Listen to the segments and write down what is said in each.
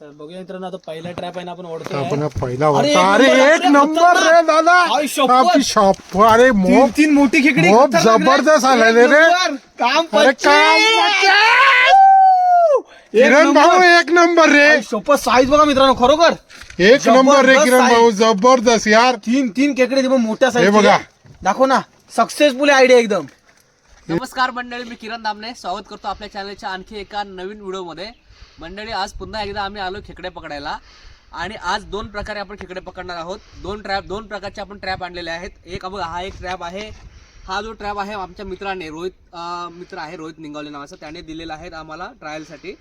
तर बघूया मित्रांनो आता पहिला ट्रॅप आहे ना आपण ओढतोय आपण पहिला अरे, होता अरे एक एक नंबर, नंबर रे दादा आई शपथ. आपली शॉप अरे तीन मोप तीन मोठी खेकडी मोप खतरनाक रे. जबरदस्त आलेले एक रे. नंबर. काम अरे पच्चीस. काम एक किरण नंबर. भाऊ एक नंबर रे आई शपथ साईज बघा मित्रांनो खरोखर एक नंबर रे जबरदस्त किरण. भाऊ जबरदस्त यार तीन तीन खेकडे पण मोठ्या साईज बघा. दाखव ना सक्सेसफुल आयडिया एकदम नमस्कार मंडळी मी किरण दामने स्वागत करतो आपल्या चॅनलच्या आणखी एका नवीन व्हिडिओमध्ये. मंडळी आज पुन्हा एकदा आम्ही आलो खेकडे पकडायला. आणि आज दोन प्रकारे आपण खेकडे पकडणार आहोत. दोन ट्रॅप दोन प्रकारचे आपण ट्रॅप आणलेले आहेत. एक बघा हा एक ट्रॅप आहे. हा जो ट्रॅप आहे आमच्या मित्राने रोहित मित्र आहे रोहित निंगावले नावाचा. त्याने दिलेला आहे आम्हाला ट्रायलसाठी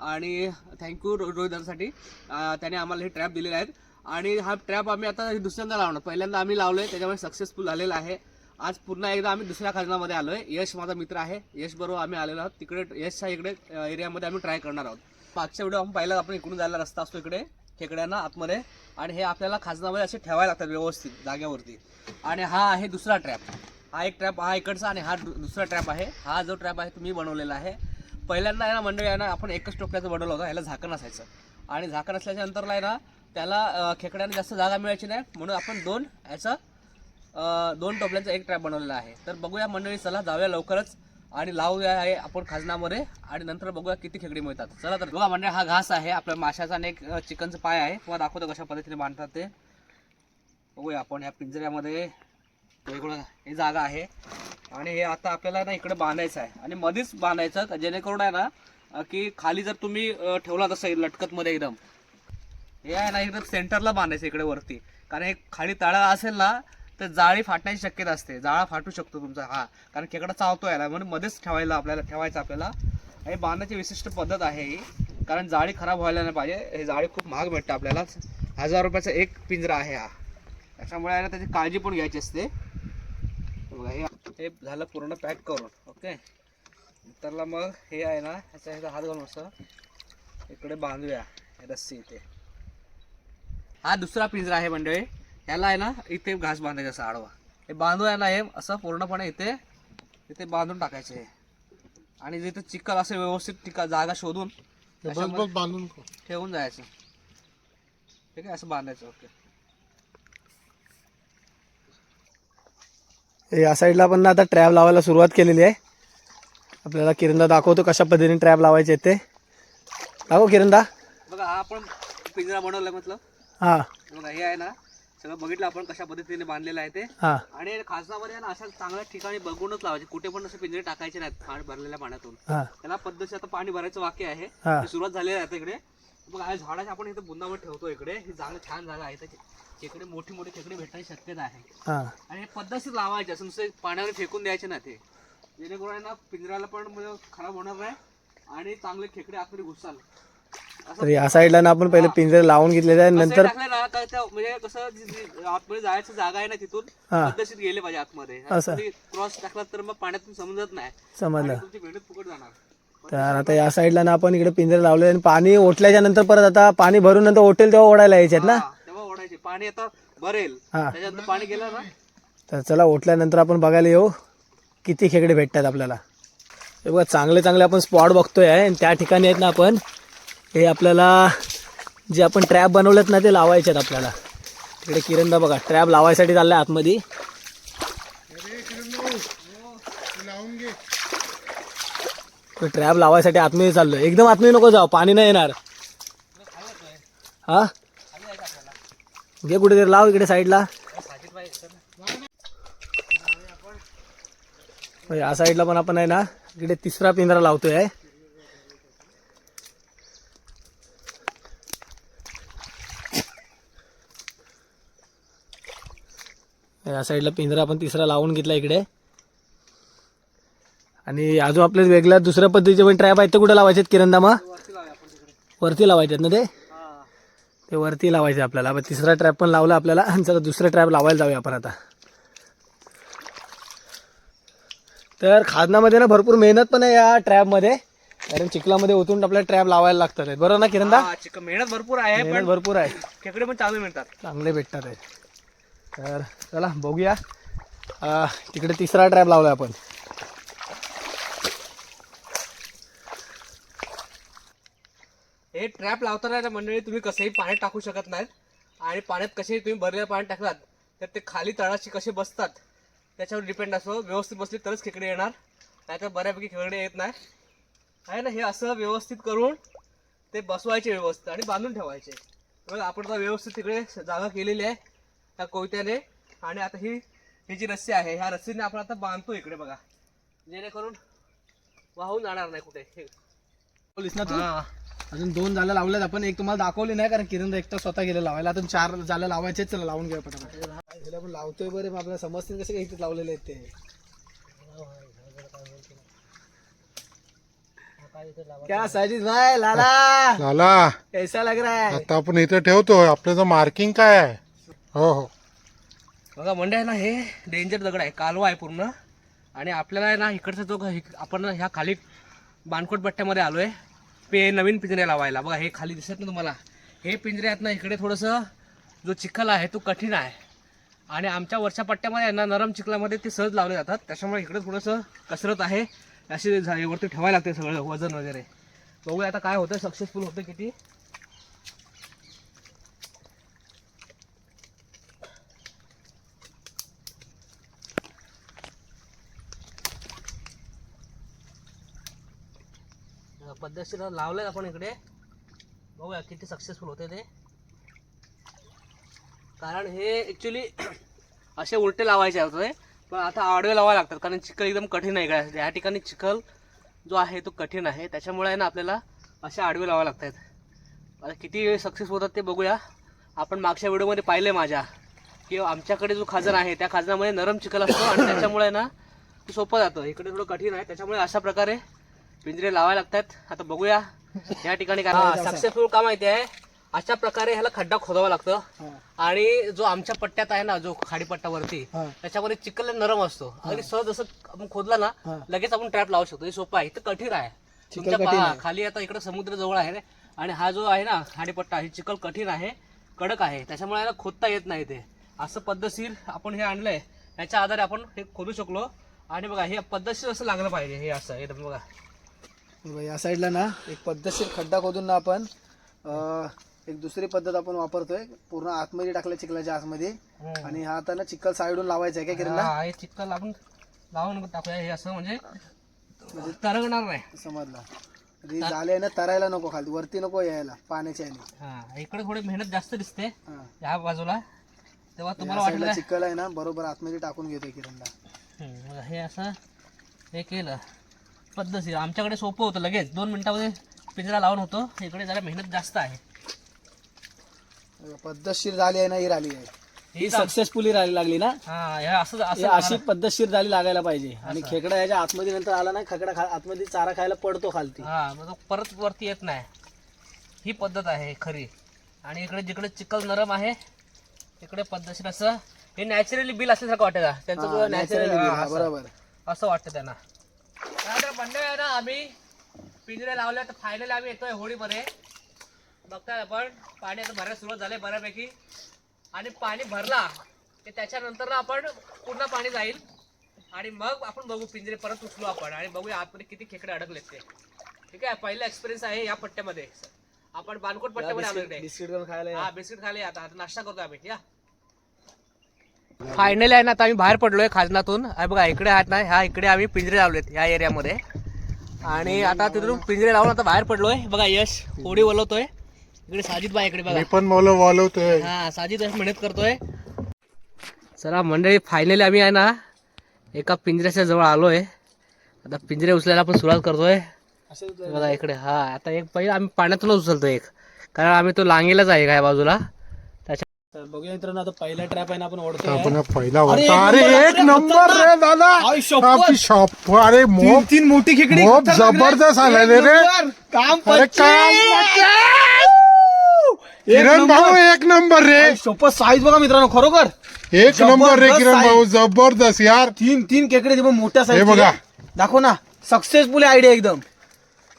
आणि थँक्यू रोहित दादासाठी. त्याने आम्हाला हे ट्रॅप दिलेले आहेत. आणि हा ट्रॅप आम्ही आता दुसऱ्यांदा लावणार. पहिल्यांदा आम्ही लावलो आहे त्याच्यामुळे सक्सेसफुल झालेला आहे. आज पुन्हा एकदा आम्ही दुसऱ्या खाजनामध्ये आलोय. यश माझा मित्र आहे. यश बरोबर आम्ही आलेलो आहोत. तिकडे यशच्या इकडे एरियामध्ये आम्ही ट्राय करणार आहोत. मागच्या व्हिडिओ आपण पाहिला आपण इकडून जायला रस्ता असतो इकडे खेकड्यांना आतमध्ये. आणि हे आपल्याला खाजनामध्ये असे ठेवायला लागतात व्यवस्थित जाग्यावरती आणि हा आहे दुसरा ट्रॅप हा एक ट्रॅप हा इकडचा आणि हा दु- दुसरा ट्रॅप आहे. हा जो ट्रॅप आहे तो मी बनवलेला आहे. पहिल्यांदा आहे ना मंडळी आहे ना आपण एकच टोपल्याचं बनवलं होतं. ह्याला झाकण असायचं. आणि झाकण असल्याच्या नंतरला आहे ना त्याला खेकड्यांना जास्त जागा मिळायची नाही. म्हणून आपण दोन ह्याचं दोन टोपल्यांचा एक ट्रॅप बनवलेला आहे. तर बघूया मंडळी चला जाऊया लवकरच आणि लावूया आहे आपण खजनामध्ये आणि नंतर बघूया किती खेकडी मिळतात. चला तर बघा मंडळी हा घास आहे आपल्या माशाचा आणि एक चिकनचं पाय आहे. तुम्हाला दाखवतो कशा पद्धतीने बांधतात ते. बघूया आपण या पिंजऱ्यामध्ये. वेगळं हे जागा आहे. आणि हे आता आपल्याला ना इकडे बांधायचं आहे. आणि मध्येच बांधायचं जेणेकरून आहे ना की खाली जर तुम्ही ठेवला तसं लटकतमध्ये एकदम. हे आहे ना एकदम सेंटरला बांधायचं इकडे वरती. कारण हे खाली तळा असेल ना तर जाळी फाटण्याची शक्यता असते. जाळा फाटू शकतो तुमचा हा. कारण खेकडा चावतो याला म्हणून मध्येच ठेवायला आपल्याला ठेवायचं आपल्याला. हे बांधण्याची विशिष्ट पद्धत आहे ही. कारण जाळी खराब व्हायला नाही पाहिजे. हे जाळी खूप महाग भेटतं आपल्याला. हजार रुपयाचा एक पिंजरा आहे हा. त्याच्यामुळे आहे ना त्याची काळजी पण घ्यायची असते. हे हे झालं पूर्ण पॅक करून ओके? नंतरला मग हे आहे ना ह्याचा ह्याचा हात घालून असं इकडे बांधूया रस्सी इथे. हा दुसरा पिंजरा आहे मंडळी. याला आहे ना इथे घास बांधायचा असा आडवा. हे बांधून आहे ना हे असं पूर्णपणे इथे इथे बांधून टाकायचे हे आणि जिथे चिखल असे व्यवस्थित टिका जागा शोधून बांधून ठेवून जायचं. ठीक आहे असं बांधायचं ओके. या साईडला आपण ना आता ट्रॅप लावायला सुरुवात केलेली आहे. आपल्याला किरणदा दाखवतो कशा पद्धतीने ट्रॅप लावायचे ते. दाखव किरणदा बघा हा आपण पिंजरा बनवला म्हटलं हां. बघा हे आहे ना सगळं बघितलं आपण कशा पद्धतीने बांधलेलं आहे ते. हां. आणि ना अशा चांगल्या ठिकाणी बघूनच लावायचे. कुठे पण असे पिंजरे टाकायचे नाहीत पाणी भरलेल्या पाण्यातून. हां. त्याला पद्धतशीर आता पाणी भरायचं वाक्य आहे. हा. ते सुरुवात झालेली आहे आता इकडे. या झाडाच्या आपण इथे बुंदावर ठेवतो इकडे. ही जागा छान जागा आहे त्याची इकडे मोठी मोठी खेकडे भेटण्याची शक्यता आहे. हां. आणि हे पद्धतशीर लावायचे असं नुसते पाण्यावर फेकून द्यायचे ना ते. जेणेकरून आहे ना पिंजऱ्याला पण म्हणजे खराब होणार नाही आणि चांगले खेकडे आतमध्ये घुसाल. तर या साईडला ना आपण पहिले पिंजरे लावून घेतलेले आहे नंतर म्हणजे कसं आतमध्ये जायचं जागा आहे ना तिथून. पद्धतशीर गेले पाहिजे आतमध्ये. असं. क्रॉस टाकला तर मग पाण्यातून समजत नाही. समजलं. तुमची फुकट जाणार. तर आता या साईडला ना आपण इकडे पिंजरे लावले आणि पाणी ओटल्याच्या नंतर परत आता पाणी भरून नंतर ओटेल तेव्हा ओढायला यायचे आहेत ना? तेव्हा ओढायचे. पाणी आता भरेल. हा. त्याच्यानंतर पाणी गेलं ना? तर चला ओटल्यानंतर आपण बघायला येऊ. किती खेकडे भेटतात आपल्याला. हे बघा चांगले चांगले आपण स्पॉट बघतोय आणि त्या ठिकाणी आहेत ना आपण हे आपल्याला जे आपण ट्रॅप बनवलेत ना ते लावायचे आहेत आपल्याला. तिकडे किरणदा बघा ट्रॅप लावायसाठी चाललाय आतमध्ये. ट्रॅप लावायसाठी आतमध्ये चाललो एकदम आतमध्ये नको जाऊ पाणी नाही येणार. हा? घे कुठेतरी लाव इकडे साईडला. या साईडला पण आपण आहे ना इकडे तिसरा पिंजरा लावतोय. या साईडला पिंजरा आपण तिसरा लावून घेतला इकडे. आणि अजून आपले वेगळ्या दुसऱ्या पद्धतीचे पण ट्रॅप आहेत. ते कुठे लावायचे आहेत किरणदामा? वरती लावायचे आहेत ना ते? ते वरती लावायचे आपल्याला. आपण तिसरा ट्रॅप पण लावला आपल्याला. आणि चला दुसरा ट्रॅप लावायला जाऊया आपण आता. तर खाजनामध्ये ना भरपूर मेहनत पण आहे या ट्रॅपमध्ये कारण चिखलामध्ये ओतून आपल्याला ट्रॅप लावायला लागतात. आहेत. बरोबर ना किरणदा? मेहनत भरपूर आहे मेहनत पण भरपूर आहे. खेकडे पण चांगले मिळतात. चांगले भेटतात आहे तर चला बघूया. तिकडे तिसरा ट्रॅप लावला आपण. हे ट्रॅप लावताना मंडळी तुम्ही कसंही पाण्यात टाकू शकत नाहीत. आणि पाण्यात कसेही तुम्ही भरलेल्या पाण्यात टाकलात तर ते खाली तळाशी कसे बसतात त्याच्यावर डिपेंड असतो. व्यवस्थित बसली तरच खेकडे येणार नाहीतर बऱ्यापैकी खेकडे येत नाही. आहे ना हे असं व्यवस्थित करून ते बसवायचे व्यवस्थित आणि बांधून ठेवायचे. मग आपण आता व्यवस्थित तिकडे जागा केलेली आहे. त्या कोयत्याने. आणि आता ही ही जी रस्सी आहे ह्या रस्सीने आपण आता बांधतो इकडे बघा. जेणेकरून वाहून जाणार नाही कुठे. हे ना तू? हा. अजून दोन जाल्या लावल्यात आपण. एक तुम्हाला दाखवली नाही कारण किरण एकटा स्वतः गेला लावायला. अजून चार जाल्या लावायचे चला लावून घ्या पटापट. ह्याला आपण लावतोय बरे मग आपल्याला समजतील कसे काय इथे लावलेले आहेत ते. क्या साजिद भाई लाला. लाला. कैसा लग रहा है? आता आपण इथं ठेवतोय. आपल्याचं मार्किंग काय आहे? हो हो. बघा मंडे आहे ना हे डेंजर दगड आहे. कालवा आहे पूर्ण. आणि आपल्याला आहे ना इकडचा जो आपण ह्या खाली बाणकोट पट्ट्यामध्ये आलो आहे पे नवीन पिंजरे लावायला. बघा हे खाली दिसत ना तुम्हाला. हे पिंजरे आहेत ना इकडे थोडंसं जो चिखल आहे तो कठीण आहे. आणि आमच्या वरच्या पट्ट्यामध्ये आहे ना नरम चिखलामध्ये ते सहज लावले जातात. त्याच्यामुळे इकडे थोडंसं कसरत आहे. अशी वरती ठेवायला लागते सगळं वजन वगैरे. बघूया आता काय होतं सक्सेसफुल होतं किती? पद्धतशीर लावलंय आपण इकडे. बघूया किती सक्सेसफुल होते ते. कारण हे ॲक्च्युली असे उलटे लावायचे होते. पण आता आडवे लावावे लागतात. कारण चिखल एकदम कठीण आहे इकडे या ठिकाणी चिखल जो आहे तो कठीण आहे. त्याच्यामुळे आहे ना आपल्याला असे आडवे लावावे लागतात. आता किती सक्सेस होतात ते बघूया. आपण मागच्या व्हिडिओमध्ये पाहिले माझ्या. की आमच्याकडे जो खाजण आहे त्या खाजणामध्ये नरम चिखल असतो आणि त्याच्यामुळे आहे ना तो सोपं जातं. इकडे थोडं कठीण आहे. त्याच्यामुळे अशा प्रकारे पिंजरे लावायला लागतात. आता बघूया. या ठिकाणी काय सक्सेसफुल का माहिती आहे अशा प्रकारे ह्याला खड्डा खोदावा लागतं. हा. आणि जो आमच्या पट्ट्यात आहे ना जो खाडीपट्ट्यावरती हा. त्याच्यामध्ये चिखल नरम असतो. आणि सहज असं आपण खोदला ना हा. लगेच आपण ट्रॅप लावू शकतो. हे सोपं आहे. इथं कठीण आहे. तुमच्या पहा. खाली आता इकडे समुद्र जवळ आहे. आणि हा जो आहे ना खाडीपट्टा हे चिखल कठीण आहे. कडक आहे. त्याच्यामुळे याला खोदता येत नाही ते. असं पद्धतशीर आपण हे आणलंय. याच्या आधारे आपण हे खोदू शकलो. आणि बघा हे पद्धतशीर असं लागलं पाहिजे. हे असं एकदम बघा. बघा, या साईडला ना एक पद्धतशीर खड्डा खोदून ना आपण एक दुसरी पद्धत आपण वापरतोय. पूर्ण आतमध्ये टाकलं चिखलाच्या आतमध्ये. आणि हा आता ना चिखल साईडून लावायचा आहे काय किरणला? हा, हे चिखल आपण लावून टाकूया. हे असं म्हणजे तरंगणार नाही. समजला. आणि झाले ना तरायला नको खाली. वरती नको यायला पाण्याच्या याने. हा इकडे थोडी मेहनत जास्त दिसते हा. या बाजूला. तेव्हा तुम्हाला वाटलं चिखल आहे ना बरोबर आतमध्ये टाकून घेतोय किरणला. हे असं हे केलं. पद्धतशीर. आमच्याकडे सोपं होतं लगेच. दोन मिनिटामध्ये पिंजरा लावून होतो. इकडे जरा मेहनत जास्त आहे. पद्धतशीर झाली आहे ना ही राहिली आहे. ही सक्सेसफुली राहायला लागली ना? हा हे असं ही असं अशी पद्धतशीर झाली लागायला पाहिजे. आणि खेकडा याच्या आतमध्ये नंतर आला ना खेकडा खा- आतमध्ये चारा खायला पडतो खालती. हा मग तो परत वरती येत नाही. ही पद्धत आहे खरी. आणि इकडे जिकडे चिखल नरम आहे तिकडे पद्धतशीर असं हे नॅचरली बिल असल्यासारखं वाटतं का? त्यांचं हा, नॅचरल naturally हा, बरोबर. असं वाटतं त्यांना. आम्ही पिंजरे लावले तर फायनली आम्ही येतोय होळीमध्ये बघताय आपण पाणी आता भरायला सुरुवात झाली बऱ्यापैकी. आणि पाणी भरला की त्याच्यानंतर ना आपण पूर्ण पाणी जाईल. आणि मग आपण बघू पिंजरे परत उचलू आपण. आणि बघूया आतमध्ये किती खेकडे अडकलेत ते. ठीक आहे? पहिला एक्सपिरियन्स आहे या पट्ट्यामध्ये. आपण बानकोट पट्ट्यामध्ये आलो इकडे. बिस्किट खायला. हा बिस्किट खाली आता. आता नाश्ता करतो आम्ही. या. फायनली आहे ना आता आम्ही बाहेर पडलोय खाजनातून. बघा इकडे आहात ना ह्या इकडे आम्ही पिंजरे लावलेत ह्या एरियामध्ये आणि आता तिथून पिंजरे लावून आता बाहेर पडलोय. बघा यश होडी वलवतोय. इकडे साजिद बाई इकडे बघा. मी पण वालवतोय. हा साजिद यश मेहनत करतोय. चला मंडळी फायनली आम्ही आहे ना एका पिंजऱ्याच्या जवळ आलोय. आता पिंजरे उचलायला आपण सुरुवात करतोय. बघा इकडे. हा आता एक पहिले आम्ही पाण्यातूनच उचलतो एक. कारण आम्ही तो लांगेलाच आहे काय बाजूला. बघूया मित्रांनो आता पहिला ट्रॅप आहे ना आपण ओढतोय आपण पहिला अरे, होता एक अरे नंबर, एक खतरनाक. नंबर रे दादा आई, शपथ. आपली शॉप अरे तीन मोप तीन मोठी खेकडी मोप खतरनाक रे. जबरदस्त आलेले एक रे. नंबर. काम अरे पच्चीस. काम एक किरण नंबर. भाऊ एक नंबर रे आई, साईज बघा मित्रांनो खरोखर एक नंबर रे जबरदस्त किरण. भाऊ जबरदस्त यार तीन तीन ते पण मोठ्या हे साईज बघा. दाखव ना सक्सेसफुल आयडिया एकदम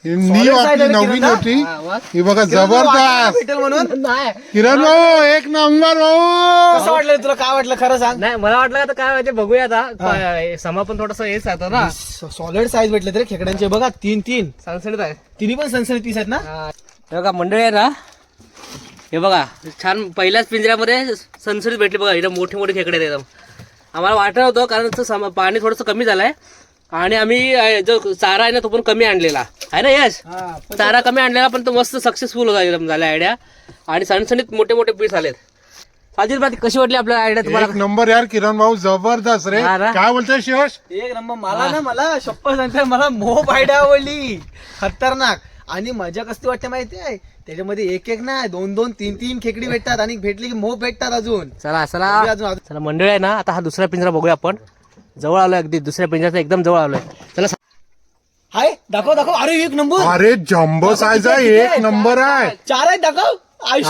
नी आपली नवीन होती. हा. ही बघा वाटलं जबरदस्त. भेटेल म्हणून? नाही. किरण भाऊ एक नंबर भाऊ. कसं वाटलं तुला? काय वाटलं? खरं सांग. नाही मला वाटलं आता काय माहिती बघूया आता. समापन थोडस हेच राहतं ना. सॉलिड साईज भेटले तरी खेकड्यांचे. बघा तीन तीन. सणसणीत आहे. तिन्ही पण सनसनी तीस आहेत ना? हा. हे बघा मंडळी आहे ना. हे बघा छान पहिल्याच पिंजऱ्यामध्ये सनसनीत भेटली बघा. इथं मोठे मोठे खेकडे आहेत एकदम. आम्हाला वाटत होतं कारण सम- पाणी थोडंसं कमी झालं आहे आणि आम्ही अं, जो चारा आहे ना तो पण कमी आणलेला. आहे ना यश? चारा कमी आणलेला पण तो मस्त सक्सेसफुल होता एकदम झाला आयडिया आणि सणसणीत मोठे मोठे पीस आलेत. साजिद बात कशी वाटली आपल्याला आयडिया तुम्हाला? एक नंबर यार किरण भाऊ जबरदस्त रे. हा ना? काय बोलतोय शिवश एक नंबर. मला ना मला शप्पथ सांगते मला मोह आयडिया आवडली खतरनाक. आणि मजा कसली वाटते माहितीये? त्याच्यामध्ये एक एक नाही दोन दोन तीन तीन खेकडी भेटतात आणि भेटली की मोह भेटतात अजून. चला चला. अजून अजून. चला मंडळी आहे ना आता हा दुसरा पिंजरा बघूया आपण. जवळ आलोय अगदी दुसऱ्या पिंजऱ्याचा एकदम जवळ आलोय. चला हाय दाखव दाखव. अरे एक नंबर. अरे जम्बो साईज आहे एक नंबर आहे. चार आहेत दाखव. आई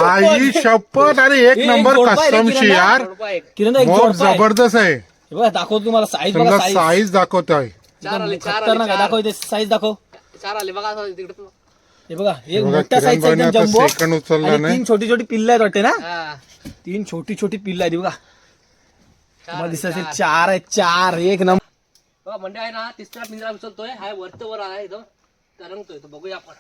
शपथ. अरे एक नंबर आहे किरणा. यार. किरण मोर आहे. जबरदस्त आहे. हे बघा दाखव तुम्हाला साईज बघा साईज साईज दाखवतोय. चार आले चार आले आहे. दाखव इथे साईज दाखव. चार आले बघा तिकडे तू. हे बघा एक साईजचा भाईने एकदम जम्बो. तीन छोटी छोटी पिल्ल आहेत वाटते ना? हा. तीन छोटी छोटी पिल्ल आहेत बघा. आले, दिसत असेल चार. आहेत चार एक नंबर. मंडळी आहे ना तिसरा पिंजरा उचलतोय. हाय वरत वर आलाय इथं तरंगतोय तो बघूया आपण.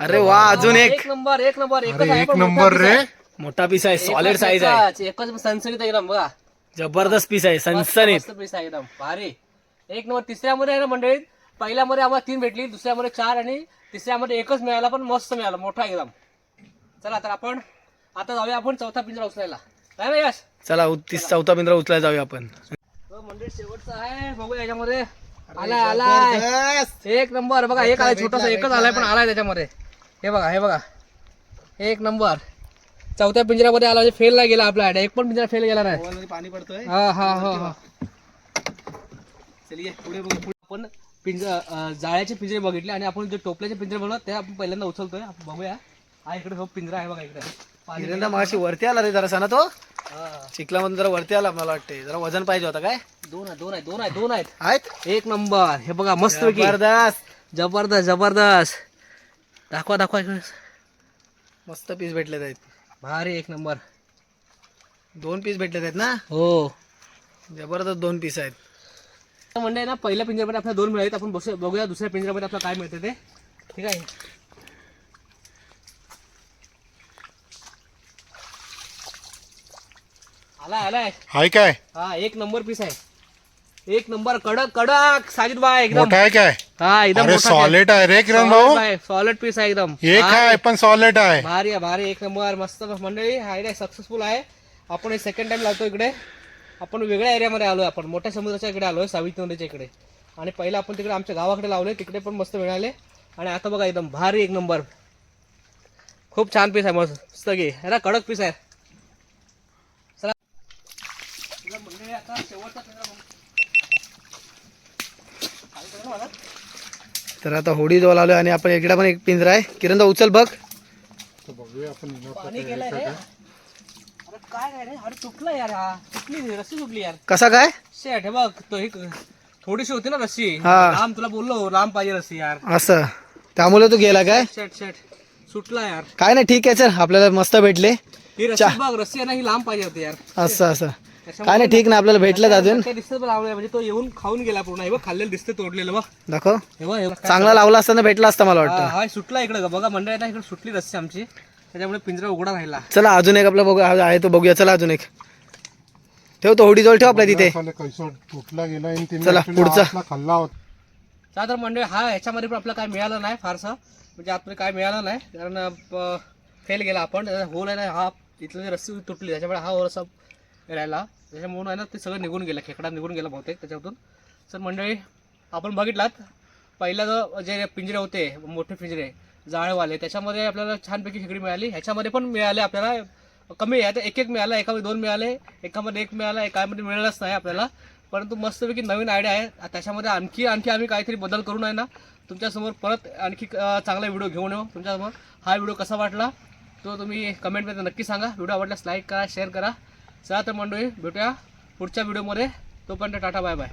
अरे वा अजून एक. एक नंबर एक नंबर आहे एक नंबर रे. आहे. मोठा पीस आहे सॉलिड साईज आहे. एकच सनसनीत एकदम बघा. जबरदस्त पीस आहे सनसनीत. पीस आहे एकदम. भारी. एक नंबर तिसऱ्यामध्ये आहे ना मंडळीत पहिल्यामध्ये आम्हाला तीन भेटली दुसऱ्यामध्ये चार आणि तिसऱ्यामध्ये एकच मिळाला पण मस्त मिळाला मोठा एकदम. चला तर आपण आता जाऊया आपण चौथा पिंजरा उचलायला. काय ना यश. चला उ- तीस चौथा पिंजरा उचलायला जाऊया आपण. हो, शेवटचा आहे. बघूया याच्यामध्ये. आलाय जबरदस्त. एक नंबर. बघा एक आलाय छोटासा एकच आलाय पण आलाय त्याच्यामध्ये. हे बघा हे बघा. एक नंबर. चौथ्या पिंजऱ्यामध्ये आला म्हणजे फेल नाही गेला आपला आयडिया एक पण पिंजरा फेल गेला नाही. पाणी पडतोय. हा हा हा हा. चलिये पुढे बघू आपण पिंज अं, जाळ्याचे पिंजरे बघितले आणि आपण जे टोपल्याचे पिंजरे बनवत ते आपण पहिल्यांदा उचलतोय. आपण बघूया. हा इकडे हो पिंजरा आहे बघा इकडे. पाणी वरती आला रे जरासा ना तो. चिखलामधून जरा वरती आला मला वाटते जरा वजन पाहिजे होता काय? दोन आहेत दोन आहेत दोन आहेत. दोन आहेत? आहेत. एक नंबर. हे बघा मस्त जबरदस्त. जबरदस्त जबरदस्त. दाखवा दाखवा मस्त पीस भेटले आहेत. भारी एक नंबर. दोन पीस भेटले आहेत ना? हो. जबरदस्त दोन पीस आहेत. म्हणजे ना पहिल्या पिंजऱ्यामध्ये आपल्याला दोन मिळाले आपण बसू बघूया दुसऱ्या पिंजऱ्यामध्ये आपल्याला काय मिळते ते. ठीक आहे? आलाय आलाय. हाय काय? हा एक नंबर पीस आहे. एक नंबर कडक कडक साजिद एकदम. मोठा आहे काय? हा एकदम अरे सॉलिड आहे. रे किरण भाऊ. सॉलिड पीस आहे एकदम. एक आहे पण सॉलिड आहे. भारी आहे भारी एक नंबर मस्त मंडळी. हा आयडिया सक्सेसफुल आहे. आपण सेकंड टाइम लावतो इकडे. आपण वेगळ्या एरियामध्ये आलोय आपण. मोठ्या समुद्राच्या इकडे आलोय सावित्री नदीच्या इकडे. आणि पहिला आपण तिकडे आमच्या गावाकडे लावले तिकडे पण मस्त मिळाले. आणि आता बघा एकदम भारी एक नंबर. खूप छान पीस आहे मस्त है ना कडक पीस आहे चला आता शेवटचा पिंजरा? तर आता होडी जवळ आलोय आणि आपण इकडे पण एक पिंजरा आहे. किरणदा उचल बघ. बघूया आपण पाणी गेलंय रे. अरे काय काय रे? अरे तुटलं यार हा. तुटली रस्सी तुटली यार. कसा काय? शेट हे बघ तो एक थोडीशी होती ना रस्सी. हा. लांब तुला बोललो लांब पाहिजे रस्सी यार. असं. त्यामुळे तू गेला काय? शेट शेट सुटला यार. काय नाही ठीक आहे चल. आपल्याला मस्त भेटले. ही रस्सी बघ रस्सी आहे ना ही लांब पाहिजे होती यार. असं असं. काय नाही ठीक ना आपल्याला भेटलं अजून. ते दिसतं म्हणजे तो येऊन खाऊन गेला पूर्ण. हे बघ खाल्लेलं दिसतं तोडलेलं बघ. दाखव. हे बघ हे बघ काय- चांगला लावला असताना भेटला असता मला हा वाटतं. हा, सुटला इकडे बघा मंडळी ना इकडे सुटली रस्सी आमची. त्याच्यामुळे पिंजरा उघडा राहिला. चला अजून एक आपला बघू आहे तो बघूया. चला अजून एक. ठेव तो होडी जवळ ठेव आपल्या तिथे. कैसो तुटला गेला आणि चला, actually पुढचा. आतला खाल्ला होता. चला तर मंडळी हा याच्यामध्ये पण आपल्याला काय मिळालं नाही फारसं. म्हणजे आतमध्ये काय मिळालं नाही. कारण फेल गेला आपण. होल आहे ना हा इथलं जी रस्सी तुटली त्याच्यामुळे हा होल असा राहिला. त्याच्यामुळं आहे ना ते सगळं निघून गेलं. खेकडा निघून गेला बहुतेक त्याच्यातून. सर मंडळी आपण बघितलात पहिला जो जे पिंजरे होते मोठे पिंजरे जाळवाले त्याच्यामध्ये आपल्याला छानपैकी खेकडी मिळाली. ह्याच्यामध्ये पण मिळाले आपल्याला. कमी आहे. एक एक मिळाला एकामध्ये दोन मिळाले एकामध्ये एक मिळाला एकामध्ये मिळालाच नाही आपल्याला. परंतु मस्तपैकी नवीन आयडिया आहे. त्याच्यामध्ये आणखी आणखी आम्ही काहीतरी बदल करून आहे ना तुमच्यासमोर परत आणखी चांगला व्हिडिओ घेऊन येऊ. तुमच्यासमोर हा व्हिडिओ कसा वाटला तो तुम्ही कमेंटमध्ये नक्की सांगा. व्हिडिओ आवडल्यास लाईक करा शेअर करा. चला तर मंडळी भेटूया पुढच्या व्हिडिओमध्ये तोपर्यंत टाटा बाय बाय